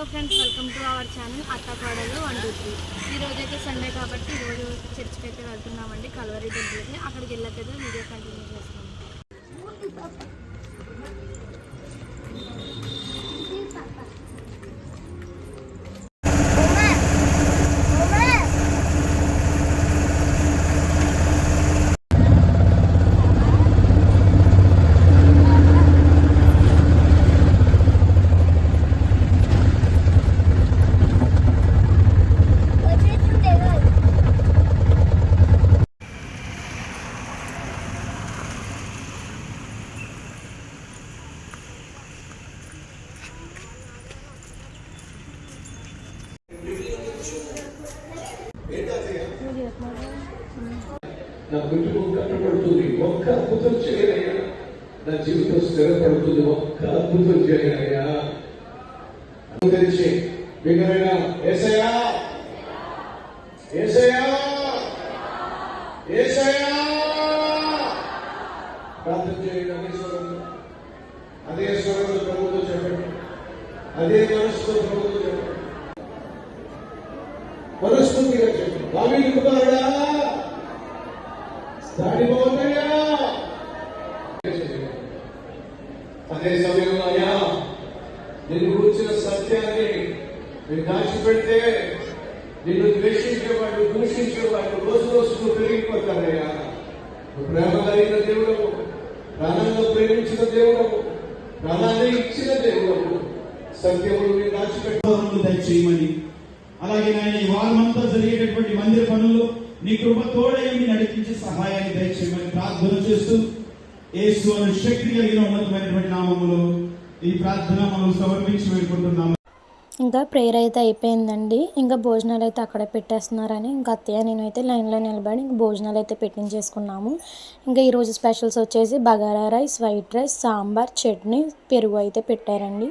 Hello friends welcome to our channel అత్తపాడలు one two three. ఈరోజు అయితే Sunday కాబట్టి ఈరోజు చర్చ్కి అయితే వెళ్తున్నామండి కలవరి దగ్గరికి అక్కడికి వెళ్ళకైతే వీడియో కంటిన్యూ చేస్తాం నా కుటుంబం కట్టబడుతుంది ఒక్క అద్భుతం చేయనయ్యా. నా జీవితం స్థిరపడుతుంది ఒక్క అద్భుతం చేయనయ్యా. తెలిసి వినరైనా ఏసయా ఏసయా ఏసయా ప్రార్థన చేయండి అదే స్వరంలో. అదే స్వరంలో ప్రభుత్వం చెప్పండి. అదే మనసుతో ప్రభుత్వం చెప్పండి. మనస్ఫూర్తిగా చెప్పండి. దావీ కుమారుడా. అదే సమయంలో అయ్యా నిన్ను కూర్చిన సత్యాన్ని మీరు దాచిపెడితే నిన్ను ద్వేషించేవాడు దూషించేవాడు రోజు రోజుకు పెరిగిపోతారయ్యా ప్రేమ కలిగిన దేవుడు ప్రాణంలో ప్రేమించిన దేవుడు ప్రాణాన్ని ఇచ్చిన దేవుడు సత్యములు మీరు దాచిపెట్టు దయచేయమని అలాగే నాయన ఈ వారమంతా జరిగేటటువంటి మందిర పనుల్లో నీ కృప తోడేమి నడిపించి సహాయాన్ని దయచేయమని ప్రార్థన చేస్తూ ఏసు అనే శక్తి కలిగిన ఉన్నతమైనటువంటి నామములు ఈ ప్రార్థన మనం సమర్పించి వెళ్ళుకుంటున్నాము ఇంకా ప్రేయర్ అయితే అయిపోయిందండి. ఇంకా భోజనాలు అయితే అక్కడ పెట్టేస్తున్నారని ఇంకా అత్తయ్య నేనైతే లైన్లో నిలబడి ఇంకా భోజనాలు అయితే పెట్టించేసుకున్నాము. ఇంకా ఈరోజు స్పెషల్స్ వచ్చేసి bagara rice white rice sambar chutney పెరుగు అయితే పెట్టారండి.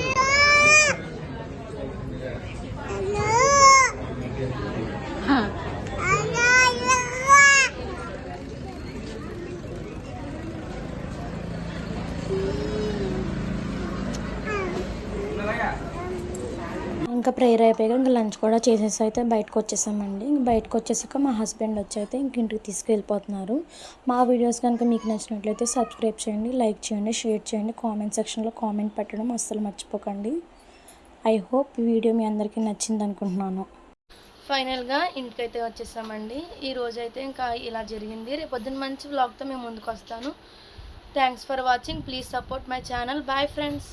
ఇంకా ప్రేయర్ అయిపోయాక ఇంకా లంచ్ కూడా చేసేసి అయితే బయటకు వచ్చేసామండి. ఇంక బయటకు వచ్చేసాక మా హస్బెండ్ వచ్చి అయితే ఇంక ఇంటికి తీసుకెళ్ళిపోతున్నారు. మా వీడియోస్ కనుక మీకు నచ్చినట్లయితే సబ్స్క్రైబ్ చేయండి లైక్ చేయండి షేర్ చేయండి కామెంట్ సెక్షన్లో కామెంట్ పెట్టడం అస్సలు మర్చిపోకండి. ఐ హోప్ వీడియో మీ అందరికీ నచ్చింది అనుకుంటున్నాను. ఫైనల్గా ఇంటికైతే వచ్చేసామండి. ఈ రోజు అయితే ఇంకా ఇలా జరిగింది. రేపు పొద్దున్న మంచి వ్లాగ్తో మేము ముందుకు వస్తాను. Thanks for watching please support my channel bye friends